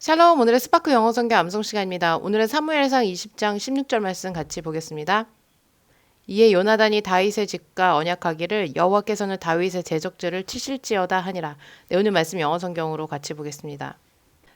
샬롬 오늘의 스파크 영어 성경 암송 시간입니다. 오늘은 사무엘상 20장 16절 말씀 같이 보겠습니다. 이에 요나단이 다윗의 집과 언약하기를 여호와께서는 다윗의 제적들을 치실지어다 하니라. 네, 오늘 말씀 영어 성경으로 같이 보겠습니다.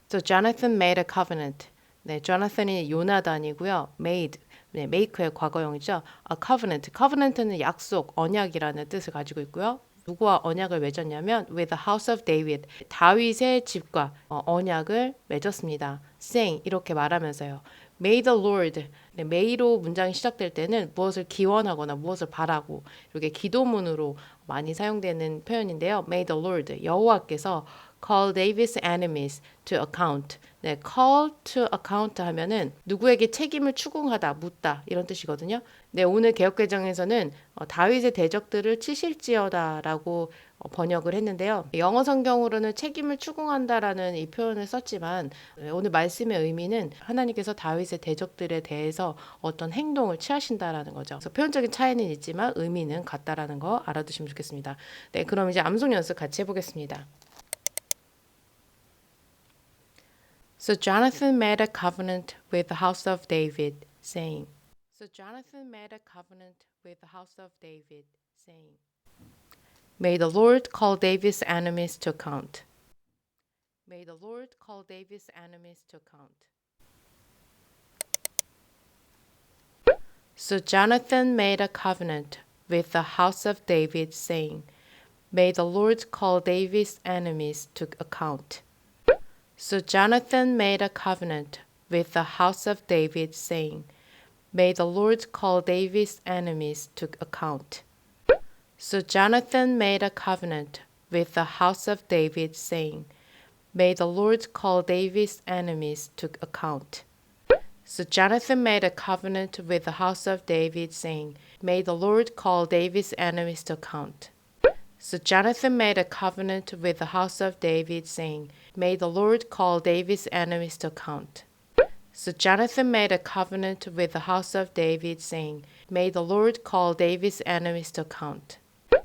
So Jonathan made a covenant. 네, Jonathan이 요나단이고요. made 네, make의 과거형이죠. A covenant. covenant는 약속, 언약이라는 뜻을 가지고 있고요. 누구와 언약을 맺었냐면 with the house of David 다윗의 집과 어, 언약을 맺었습니다. saying 이렇게 말하면서요. May the Lord 네, may로 문장이 시작될 때는 무엇을 기원하거나 무엇을 바라고 이렇게 기도문으로 많이 사용되는 표현인데요. May the Lord 여호와께서 call David's enemies to account. 네, call to account 하면은 누구에게 책임을 추궁하다, 묻다 이런 뜻이거든요. 네, 오늘 개혁개정에서는 어, 다윗의 대적들을 치실지어다라고 어, 번역을 했는데요. 영어 성경으로는 책임을 추궁한다라는 이 표현을 썼지만 네, 오늘 말씀의 의미는 하나님께서 다윗의 대적들에 대해서 어떤 행동을 취하신다라는 거죠. 그래서 표현적인 차이는 있지만 의미는 같다라는 거 알아두시면 좋겠습니다. 네, 그럼 이제 암송 연습 같이 해보겠습니다. So Jonathan made a covenant with the house of David, saying, So Jonathan made a covenant with the house of David, saying, May the Lord call David's enemies to account. May the Lord call David's enemies to account. So Jonathan made a covenant with the house of David, saying, May the Lord call David's enemies to account. So Jonathan made a covenant with the house of David, saying, May the Lord call David's enemies to account. So Jonathan made a covenant with the house of David, saying, May the Lord call David's enemies to account. So Jonathan made a covenant with the house of David, saying, May the Lord call David's enemies to account. So Jonathan made a covenant with the house of David, saying, May the Lord call David's enemies to account. So Jonathan made a covenant with the house of David, saying, May the Lord call David's enemies to account.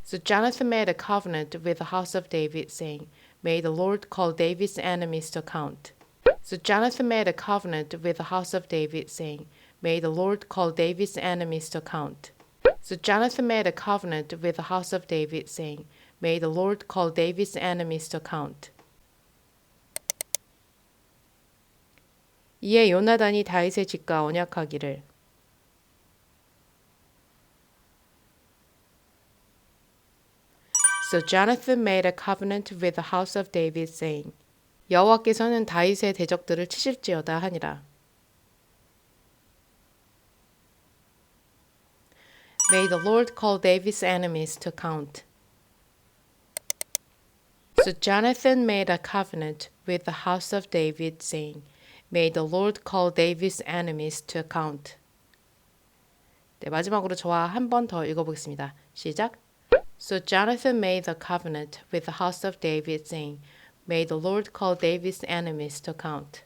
So Jonathan made a covenant with the house of David, saying, May the Lord call David's enemies to account. So Jonathan made a covenant with the house of David, saying, May the Lord call David's enemies to account. So Jonathan made a covenant with the house of David, saying, May the Lord call David's enemies to account. 이에 요나단이 다윗의 집과 언약하기를 So Jonathan made a covenant with the house of David, saying, 여호와께서는 다윗의 대적들을 치실지어다 하니라. May the Lord call David's enemies to account. So Jonathan made a covenant with the house of David, saying, May the Lord call David's enemies to account. 네, 마지막으로 저와 한 번 더 읽어보겠습니다. 시작. So Jonathan made a covenant with the house of David, saying, May the Lord call David's enemies to account.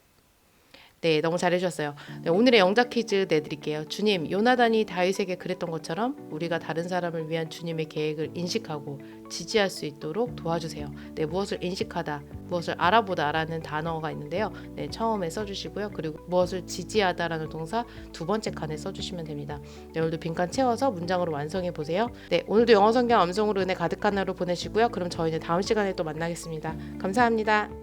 네, 너무 잘해주셨어요. 네, 오늘의 영작 퀴즈 내드릴게요. 주님, 요나단이 다윗에게 그랬던 것처럼 우리가 다른 사람을 위한 주님의 계획을 인식하고 지지할 수 있도록 도와주세요. 네, 무엇을 인식하다, 무엇을 알아보다라는 단어가 있는데요. 네, 처음에 써주시고요. 그리고 무엇을 지지하다라는 동사 두 번째 칸에 써주시면 됩니다. 네, 오늘도 빈칸 채워서 문장으로 완성해 보세요. 네, 오늘도 영어 성경 암송으로 은혜 가득한 하루 보내시고요. 그럼 저희는 다음 시간에 또 만나겠습니다. 감사합니다.